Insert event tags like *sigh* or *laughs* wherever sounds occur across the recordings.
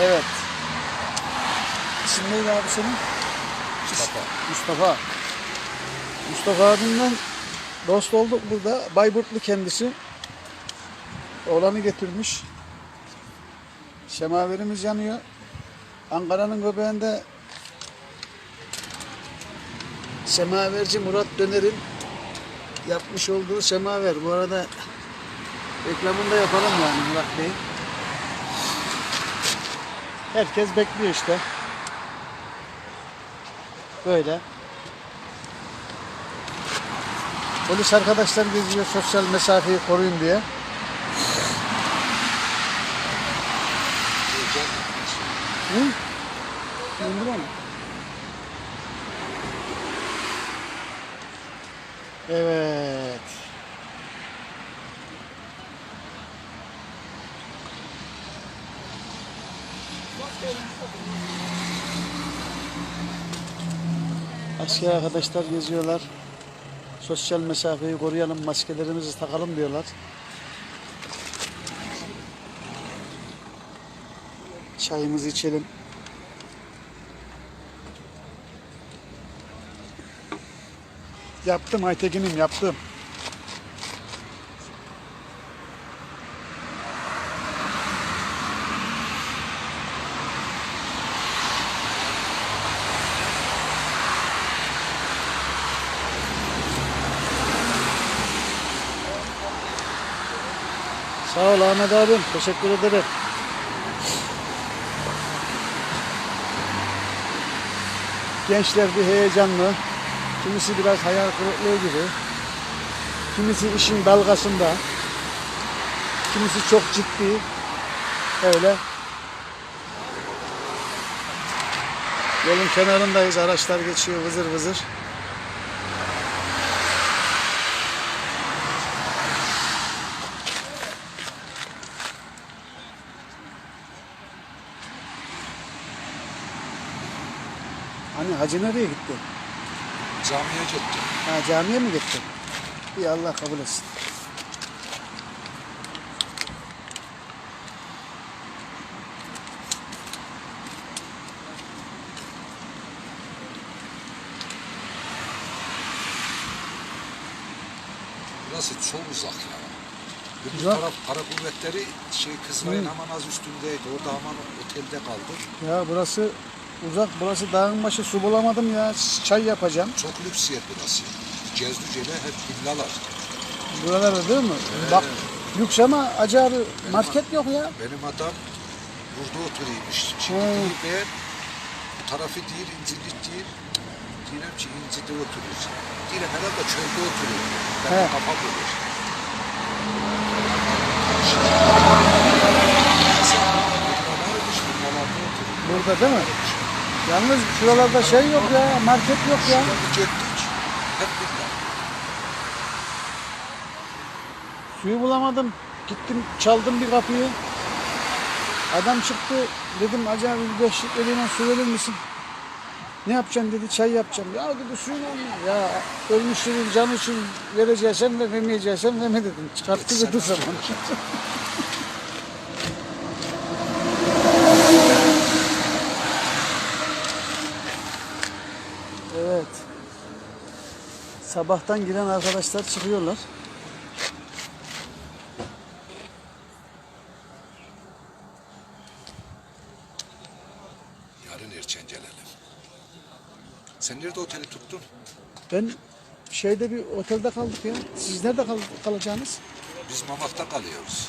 Evet. İsim neydi abi senin? Mustafa. Mustafa. Mustafa abimden dost olduk burada. Bayburtlu kendisi. Oğlanı getirmiş. Semaverimiz yanıyor. Ankara'nın göbeğinde Semaverci Murat Döner'in yapmış olduğu semaver. Bu arada reklamını da yapalım yani Murat Bey. Herkes bekliyor işte. Böyle. Polis arkadaşlar geziyor sosyal mesafeyi koruyun diye. Hı? İndir onu. Evet. Asker arkadaşlar geziyorlar. Sosyal mesafeyi koruyalım, maskelerimizi takalım diyorlar. Çayımızı içelim. Yaptım Aytekin'im yaptım. Sağ ol Ahmet abim. Teşekkür ederim. Gençler bir heyecanlı. Kimisi biraz hayal kırıklığı gibi. Kimisi işin dalgasında. Kimisi çok ciddi. Öyle. Yolun kenarındayız. Araçlar geçiyor vızır vızır. Hani hacı nereye gitti? Camiye gittim. Ha camiye mi gitti? İyi Allah kabul etsin. Burası çok uzak ya. Bir Uzak. taraf kara kuvvetleri şey Kızılay'ın hemen az üstündeydi. Orada hemen otelde kaldık. Ya burası uzak, burası dağın başı su bulamadım ya. Çay yapacağım. Çok lüks yer burası. Cezdüce'de hep villalar. Buralarda değil mi? Bak lüks ama acayip market yok ya. Benim adam burada oturuyormuş. Şimdi Hmm. değil ben bu tarafı değil, incirlik değil. Diyelim ki incide oturuyoruz. Diyelim herhalde çölde oturuyor. Ben He. kafa bulur. Burada değil mi? Yalnız şuralarda şey yok ya, market yok ya. Hep. Suyu bulamadım. Gittim çaldım bir kapıyı. Adam çıktı. Dedim acaba bir beş litreliğine su verir misin? Ne yapacaksın dedi çay yapacağım. Ya dedi suyun olmuyor. Ya ölmüşlerin canı için vereceksen ve vermeyeceksen verme dedim. Çıkarttı dedi zaman. *laughs* evet. Sabahtan giren arkadaşlar çıkıyorlar. Yarın erken gelelim. Sen nerede oteli tuttun? Ben şeyde bir otelde kaldık ya. Siz nerede kal kalacaksınız? Biz Mamak'ta kalıyoruz.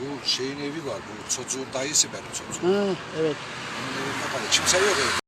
Bu şeyin evi var. Bu çocuğun dayısı benim çocuğum. Ha, evet. Onun evinde kalıyor. Kimse yok evde.